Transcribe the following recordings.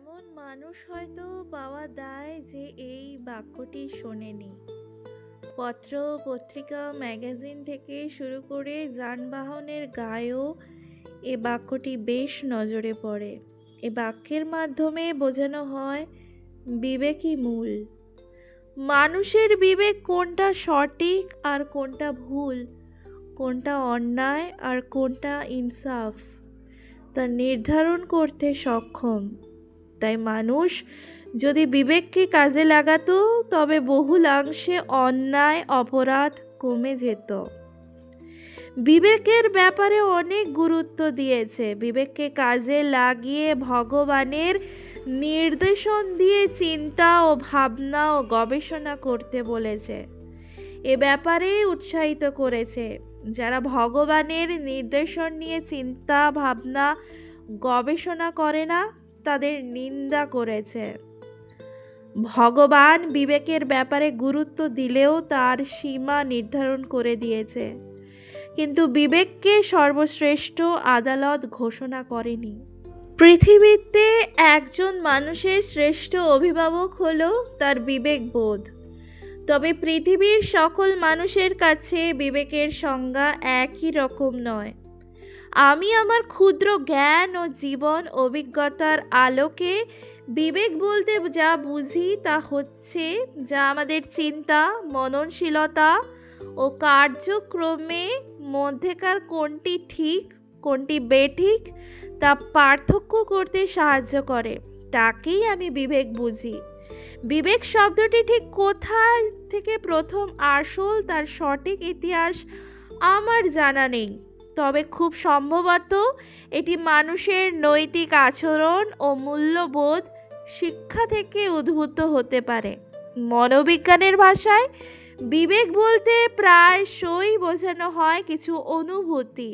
এমন মানুষ হয়তো পাওয়া দায় যে এই বাক্যটি শোনেনি। পত্র, পত্রিকা, ম্যাগাজিন থেকে শুরু করে যানবাহনের গায়েও এ বাক্যটি বেশ নজরে পড়ে। এ বাক্যের মাধ্যমে বোঝানো হয়, বিবেকই মূল। মানুষের বিবেক কোনটা সঠিক আর কোনটা ভুল, কোনটা অন্যায় আর কোনটা ইনসাফ, তা নির্ধারণ করতে সক্ষম। তাই মানুষ যদি বিবেককে কাজে লাগাতো, তবে বহুলাংশে অন্যায় অপরাধ কমে যেত। বিবেকের ব্যাপারে অনেক গুরুত্ব দিয়েছে। বিবেককে কাজে লাগিয়ে ভগবানের নির্দেশন দিয়ে চিন্তা ও ভাবনা ও গবেষণা করতে বলেছে। এ ব্যাপারে উৎসাহিত করেছে। যারা ভগবানের নির্দেশন নিয়ে চিন্তা, ভাবনা, গবেষণা করে না তাদের নিন্দা করেছে। ভগবান বিবেকের ব্যাপারে গুরুত্ব দিলেও তার সীমা নির্ধারণ করে দিয়েছে। কিন্তু বিবেককে সর্বশ্রেষ্ঠ আদালত ঘোষণা করেনি। পৃথিবীতে একজন মানুষের শ্রেষ্ঠ অভিভাবক হলো তার বিবেকবোধ। তবে পৃথিবীর সকল মানুষের কাছে বিবেকের সংজ্ঞা একই রকম নয়। আমি আমার ক্ষুদ্র জ্ঞান ও জীবন অভিজ্ঞতার আলোকে বিবেক বলতে যা বুঝি তা হচ্ছে যা আমাদের চিন্তা, মননশীলতা ও কার্যক্রমে মধ্যেকার কোনটি ঠিক, কোনটি বেঠিক তা পার্থক্য করতে সাহায্য করে। তাকেই আমি বিবেক বুঝি। বিবেক শব্দটি ঠিক কোথায় থেকে প্রথম আসল তার সঠিক ইতিহাস আমার জানা নেই। তবে খুব সম্ভবত এটি মানুষের নৈতিক আচরণ ও মূল্যবোধ শিক্ষা থেকে উদ্ভূত হতে পারে। মনোবিজ্ঞানের ভাষায়, বিবেক বলতে প্রায়শই বোঝানো হয় কিছু অনুভূতি,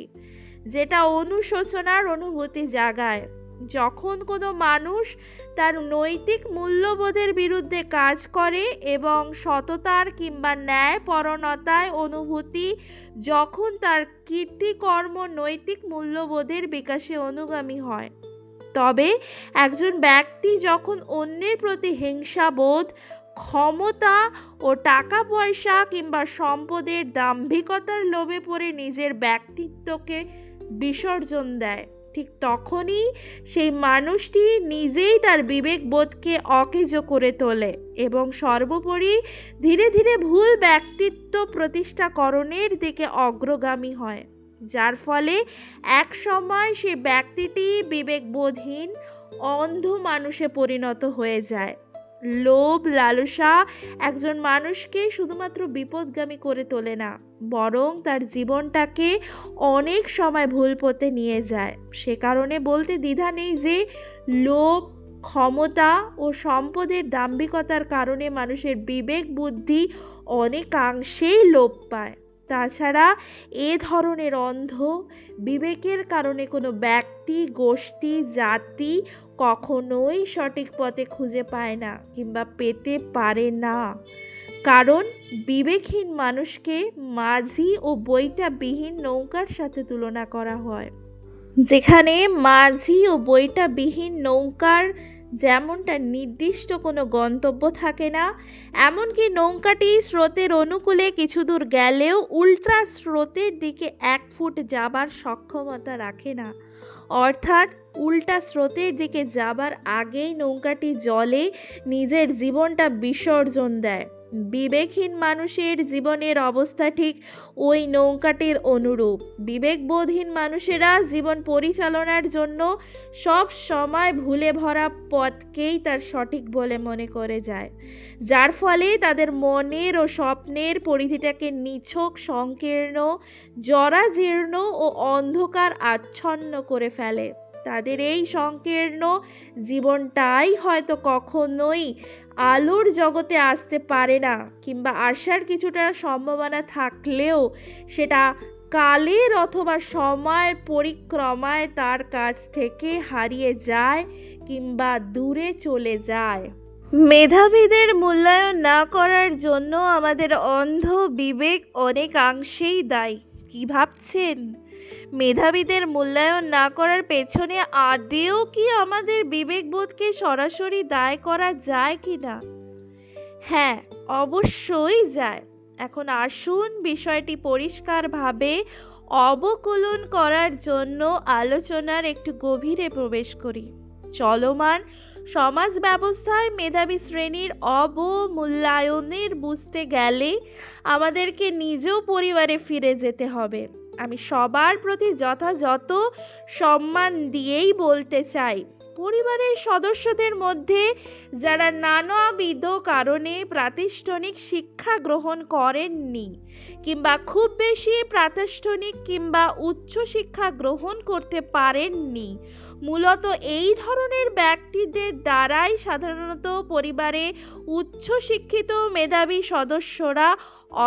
যেটা অনুশোচনার অনুভূতি জাগায়। যখন কোনো মানুষ তার নৈতিক মূল্যবোধের বিরুদ্ধে কাজ করে এবং সততার কিংবা ন্যায়পরণতায় অনুভূতি, যখন তার কীর্তিকর্ম নৈতিক মূল্যবোধের বিকাশে অনুগামী হয়। তবে একজন ব্যক্তি যখন অন্যের প্রতি হিংসাবোধ, ক্ষমতা ও টাকা পয়সা কিংবা সম্পদের দাম্ভিকতার লোভে পড়ে নিজের ব্যক্তিত্বকে বিসর্জন দেয়। ঠিক তখনই সেই মানুষটি নিজেই তার বিবেকবোধকে অকেজ করে তোলে এবং সর্বোপরি ধীরে ধীরে ভুল ব্যক্তিত্ব প্রতিষ্ঠাকরণের দিকে অগ্রগামী হয়, যার ফলে এক সময় সে ব্যক্তিটি বিবেকবোধহীন, অন্ধ মানুষে পরিণত হয়ে যায়। লোভ, লালসা একজন মানুষকে শুধুমাত্র বিপদগামী করে তোলে না বরং তার জীবনটাকে অনেক সময় ভুল পথে নিয়ে যায়। সে কারণে বলতে দ্বিধা নেই যে, লোভ, ক্ষমতা ও সম্পদের দাম্ভিকতার কারণে মানুষের বিবেক, বুদ্ধি অনেকাংশেই লোপ পায়। তাছাড়া এ ধরনের অন্ধ বিবেকের কারণে কোনো ব্যক্তি, গোষ্ঠী, জাতি কখনোই সঠিক পথে খুঁজে পায় না কিংবা পেতে পারে না। কারণ বিবেকহীন মানুষকে মাঝি ও বইটা বিহীন নৌকার সাথে তুলনা করা হয়। যেখানে মাঝি ও বইটা বিহীন নৌকার যেমনটা নির্দিষ্ট কোনো গন্তব্য থাকে না, এমনকি নৌকাটি স্রোতের অনুকূলে কিছু দূর গেলেও উল্টা স্রোতের দিকে এক ফুট যাবার সক্ষমতা রাখে না। অর্থাৎ উল্টা স্রোতের দিকে যাবার আগেই নৌকাটি জলে নিজের জীবনটা বিসর্জন দেয়। বিবেকহীন মানুষের জীবনের অবস্থা ঠিক ওই নৌকাটির অনুরূপ। বিবেকবোধহীন মানুষেরা জীবন পরিচালনার জন্য সব সময় ভুলে ভরা পথকেই তার সঠিক বলে মনে করে যায়। যার ফলে তাদের মনের ও স্বপ্নের পরিধিটাকে নিছক, সংকীর্ণ, জরাজীর্ণ ও অন্ধকার আচ্ছন্ন করে ফেলে। তাদের এই সংকীর্ণ জীবনটাই হয়তো কখনোই আলোর জগতে আসতে পারে না কিংবা আসার কিছুটা সম্ভাবনা থাকলেও সেটা কালের অথবা সময়ের পরিক্রমায় তার কাছ থেকে হারিয়ে যায় কিংবা দূরে চলে যায়। মেধাবীদের মূল্যায়ন না করার জন্য আমাদের অন্ধ বিবেক অনেকাংশেই দায়ী। কি ভাবছেন? মেধাবীদের মূল্যায়ন না করার পেছনে আদেও কি আমাদের বিবেকবোধকে সরাসরি দায় করা যায় কি না? হ্যাঁ অবশ্যই যায়। এখন আসুন বিষয়টি পরিষ্কারভাবে অবকলন করার জন্য আলোচনার একটু গভীরে প্রবেশ করি। চলমান সমাজ ব্যবস্থায় মেধাবী শ্রেণির অবমূল্যায়নের বুঝতে গেলে আমাদেরকে নিজেও পরিবারে ফিরে যেতে হবে। আমি সবার প্রতি যথাযথ সম্মান দিয়েই বলতে চাই। পরিবারের সদস্যদের মধ্যে যারা নানাবিধ কারণে প্রাতিষ্ঠানিক শিক্ষা গ্রহণ করেননি কিংবা খুব বেশি প্রাতিষ্ঠানিক কিংবা উচ্চ শিক্ষা গ্রহণ করতে পারেননি, মূলত এই ধরনের ব্যক্তিদের দ্বারাই সাধারণত পরিবারে উচ্চ শিক্ষিত মেধাবী সদস্যরা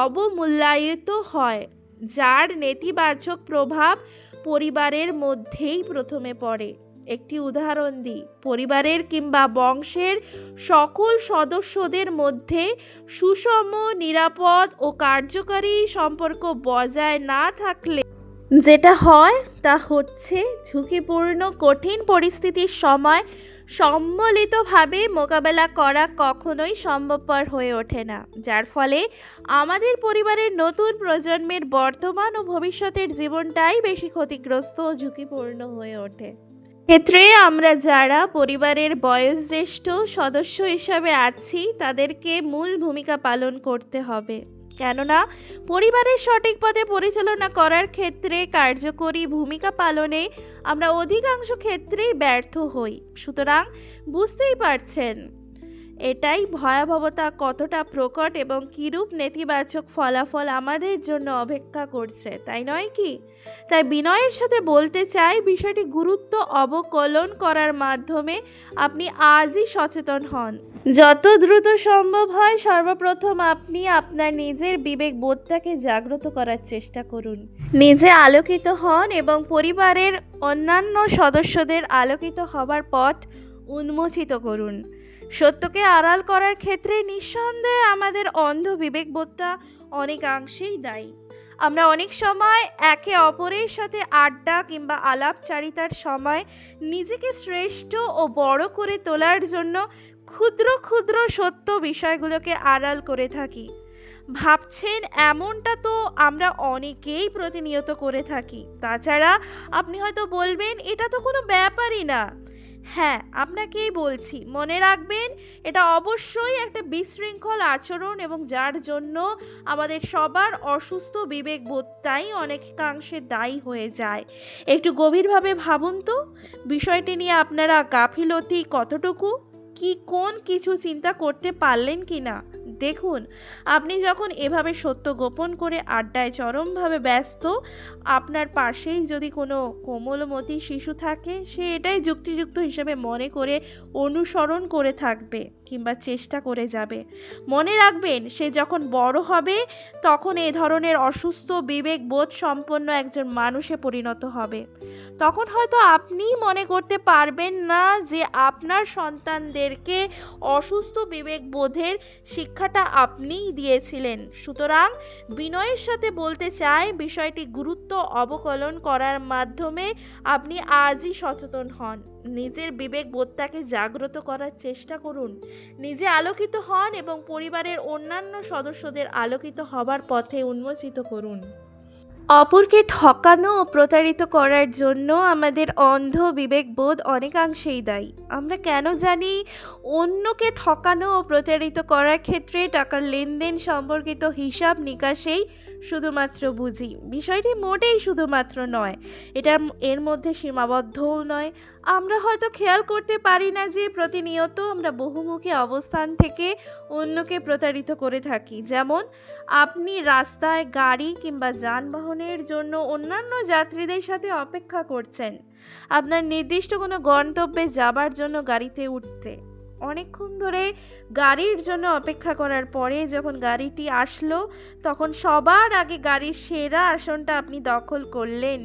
অবমূল্যায়িত হয়। যার নেতিবাচক প্রভাব পরিবারের মধ্যেই প্রথমে পড়ে। একটি উদাহরণ দিই। পরিবারের কিংবা বংশের সকল সদস্যদের মধ্যে সুষম, নিরাপদ ও কার্যকারী সম্পর্ক বজায় না থাকলে যেটা হয় তা হচ্ছে ঝুঁকিপূর্ণ, কঠিন পরিস্থিতির সময় সম্মিলিতভাবে মোকাবেলা করা কখনোই সম্ভবপর হয়ে ওঠে না, যার ফলে আমাদের পরিবারের নতুন প্রজন্মের বর্তমান ও ভবিষ্যতের জীবনটাই বেশি ক্ষতিগ্রস্ত ও ঝুঁকিপূর্ণ হয়ে ওঠে। ক্ষেত্রে আমরা যারা পরিবারের বয়োজ্যেষ্ঠ সদস্য হিসাবে আছি, তাদেরকে মূল ভূমিকা পালন করতে হবে। কেননা পরিবারের সঠিক পথে পরিচালনা করার ক্ষেত্রে কার্যকরী ভূমিকা পালনে আমরা অধিকাংশ ক্ষেত্রেই ব্যর্থ হই। সুতরাং বুঝতেই পারছেন। এটাই ভয়াবহতা কতটা প্রকট এবং কিরূপ নেতিবাচক ফলাফল আমাদের জন্য অপেক্ষা করছে, তাই নয় কি? তাই বিনয়ের সাথে বলতে চাই, বিষয়টি গুরুত্ব অবকলন করার মাধ্যমে আপনি আজই সচেতন হন। যত দ্রুত সম্ভব হয়, সর্বপ্রথম আপনি আপনার নিজের বিবেক বোধটাকে জাগ্রত করার চেষ্টা করুন। নিজে আলোকিত হন এবং পরিবারের অন্যান্য সদস্যদের আলোকিত হবার পথ উন্মোচিত করুন। সত্যকে আড়াল করার ক্ষেত্রে নিঃসন্দেহে আমাদের অন্ধ বিবেকবোধটা অনেকাংশেই দায়ী। আমরা অনেক সময় একে অপরের সাথে আড্ডা কিংবা আলাপচারিতার সময় নিজেকে শ্রেষ্ঠ ও বড় করে তোলার জন্য ক্ষুদ্র ক্ষুদ্র সত্য বিষয়গুলোকে আড়াল করে থাকি। ভাবছেন এমনটা তো আমরা অনেকেই প্রতিনিয়ত করে থাকি। তাছাড়া আপনি হয়তো বলবেন, এটা তো কোনো ব্যাপারই না। হ্যাঁ আপনাকেই বলছি, মনে রাখবেন, এটা অবশ্যই একটা বিশৃঙ্খল আচরণ এবং যার জন্য আমাদের সবার অসুস্থ বিবেকবোধটাই অনেকাংশে দায়ী হয়ে যায়। একটু গভীরভাবে ভাবুন তো, বিষয়টি নিয়ে আপনারা গাফিলতি কতটুকু, কি কোন কিছু চিন্তা করতে পারলেন কি না দেখুন, আপনি যখন এভাবে সত্য গোপন করে আড্ডায় চরমভাবে ব্যস্ত, আপনার পাশেই যদি কোনো কোমলমতি শিশু থাকে, সে এটাই যুক্তিযুক্ত হিসেবে মনে করে অনুসরণ করে থাকবে কিংবা চেষ্টা করে যাবে। মনে রাখবেন, সে যখন বড় হবে, তখন এ ধরনের অসুস্থ, বিবেক বোধ সম্পন্ন একজন মানুষে পরিণত হবে। তখন হয়তো আপনি মনে করতে পারবেন না যে আপনার সন্তানদেরকে অসুস্থ, বিবেক বোধের শিক্ষাটা আপনিই দিয়েছিলেন। সুতরাং বিনয়ের সাথে বলতে চাই, বিষয়টি গুরুত্ব অবকলন করার মাধ্যমে আপনি আজই সচেতন হন। নিজের বিবেক বোধটাকে জাগ্রত করার চেষ্টা করুন। নিজে আলোকিত হন এবং পরিবারের অন্যান্য সদস্যদের আলোকিত হবার পথে উন্মোচিত করুন। অপরকে ঠকানো ও প্রতারিত করার জন্য আমাদের অন্ধ বিবেকবোধ অনেকাংশেই দায়ী। আমরা কেন জানি অন্যকে ঠকানো ও প্রতারিত করার ক্ষেত্রে টাকার লেনদেন সম্পর্কিত হিসাব নিকাশেই শুধুমাত্র বুঝি। বিষয়টি মোটেই শুধুমাত্র নয়, এটা এর মধ্যে সীমাবদ্ধও নয়। আমরা হয়তো খেয়াল করতে পারি না যে প্রতিনিয়ত আমরা বহুমুখী অবস্থান থেকে অন্যকে প্রতারিত করে থাকি। যেমন, আপনি রাস্তায় গাড়ি কিংবা যানবাহনের জন্য অন্যান্য যাত্রীদের সাথে অপেক্ষা করছেন। আপনার নির্দিষ্ট কোনো গন্তব্যে যাবার জন্য গাড়িতে উঠতে। অনেকক্ষণ ধরে গাড়ির জন্য অপেক্ষা করার পরে যখন গাড়িটি আসলো, তখন সবার আগে গাড়ির সেরা আসনটা আপনি দখল করলেন।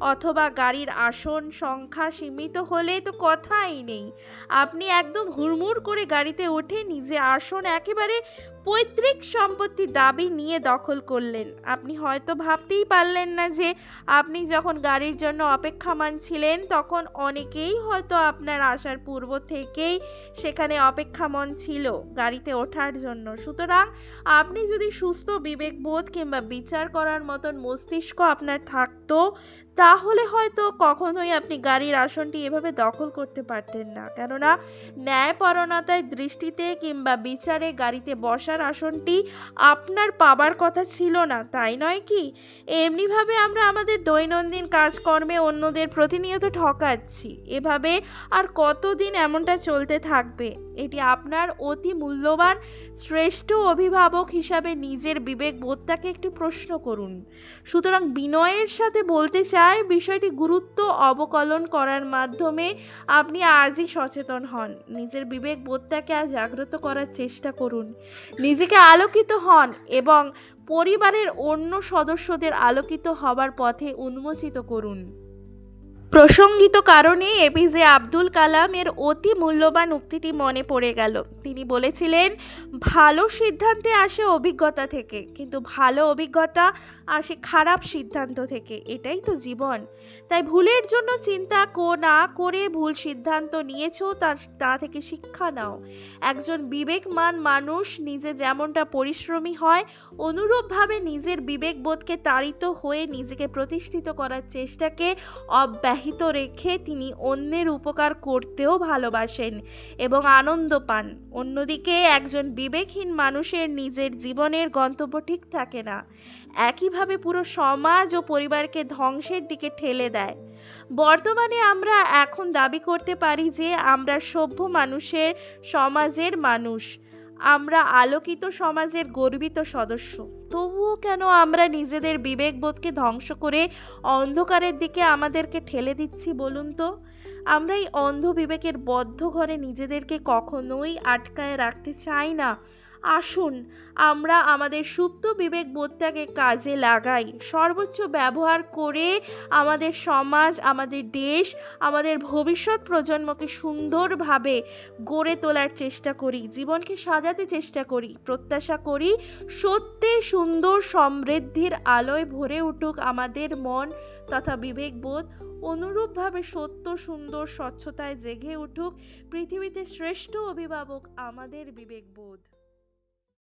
অথবা গাড়ির আসন সংখ্যা সীমিত হলে তো কথাই নেই। আপনি একদম হুড়মুড় করে গাড়িতে উঠে নিজে আসন একেবারে পৈতৃক সম্পত্তি দাবি নিয়ে দখল করলেন। আপনি হয়তো ভাবতেই পারলেন না যে আপনি যখন গাড়ির জন্য অপেক্ষামান ছিলেন, তখন অনেকেই হয়তো আপনার আসার পূর্ব থেকেই সেখানে অপেক্ষামন ছিল গাড়িতে ওঠার জন্য। সুতরাং আপনি যদি সুস্থ বিবেকবোধ কিংবা বিচার করার মতন মস্তিষ্ক আপনার থাকতো, তাহলে হয়তো কখনোই আপনি গাড়ির আসনটি এভাবে দখল করতে পারতেন না। কেননা ন্যায়পরণতায় দৃষ্টিতে কিংবা বিচারে গাড়িতে বসার আসনটি আপনার পাবার কথা ছিল না, তাই নয় কি? এমনিভাবে আমরা আমাদের দৈনন্দিন কাজকর্মে অন্যদের প্রতিনিয়ত ঠকাচ্ছি। এভাবে আর কতদিন এমনটা চলতে থাকবে? এটি আপনার অতি মূল্যবান, শ্রেষ্ঠ অভিভাবক হিসাবে নিজের বিবেক বোধটাকে একটু প্রশ্ন করুন। সুতরাং বিনয়ের সাথে বলতে চাই, বিষয়টি গুরুত্ব অবকলন করার মাধ্যমে আপনি আজই সচেতন হন। নিজের বিবেক বোধটাকে আজ জাগ্রত করার চেষ্টা করুন। নিজেকে আলোকিত হন এবং পরিবারের অন্য সদস্যদের আলোকিত হবার পথে উন্মোচিত করুন। প্রসঙ্গিত কারণে এপিজে আব্দুল কালামের অতি মূল্যবান উক্তিটি মনে পড়ে গেল। তিনি বলেছিলেন, ভালো সিদ্ধান্তে আসে অভিজ্ঞতা থেকে, কিন্তু ভালো অভিজ্ঞতা আসে খারাপ সিদ্ধান্ত থেকে। এটাই তো জীবন। তাই ভুলের জন্য চিন্তা কো, না করে ভুল সিদ্ধান্ত নিয়েছো, তা তা থেকে শিক্ষা নাও। একজন বিবেকমান মানুষ নিজে যেমনটা পরিশ্রমী হয়, অনুরূপভাবে নিজের বিবেকবোধকে তাড়িত হয়ে নিজেকে প্রতিষ্ঠিত করার চেষ্টাকে অব্যাহত রেখে তিনি অন্যের উপকার করতেও ভালোবাসেন এবং আনন্দ পান। অন্যদিকে একজন বিবেকহীন মানুষের নিজের জীবনের গন্তব্য ঠিক থাকে না। একইভাবে পুরো সমাজ ও পরিবারকে ধ্বংসের দিকে ঠেলে দেয়। বর্তমানে আমরা এখন দাবি করতে পারি যে আমরা সভ্য মানুষের সমাজের মানুষ। আমরা আলোকিত সমাজের গর্বিত সদস্য। তবুও কেন আমরা নিজেদের বিবেকবোধকে ধ্বংস করে অন্ধকারের দিকে আমাদেরকে ঠেলে দিচ্ছি বলুন তো? আমরা এই অন্ধ বিবেকের বদ্ধ ঘরে নিজেদেরকে কখনোই আটকায় রাখতে চাই না। আসুন, আমরা আমাদের সুপ্ত বিবেক বোধটাকে কাজে লাগাই, সর্বোচ্চ ব্যবহার করে আমাদের সমাজ, আমাদের দেশ, আমাদের ভবিষ্যৎ প্রজন্মকে সুন্দরভাবে গড়ে তোলার চেষ্টা করি, জীবনকে সাজাতে চেষ্টা করি, প্রত্যাশা করি, সত্যি সুন্দর সমৃদ্ধির আলোয় ভরে উঠুক আমাদের মন তথা বিবেকবোধ, অনুরূপভাবে সত্য, সুন্দর, স্বচ্ছতায় জেগে উঠুক, পৃথিবীতে শ্রেষ্ঠ অভিভাবক আমাদের বিবেকবোধ।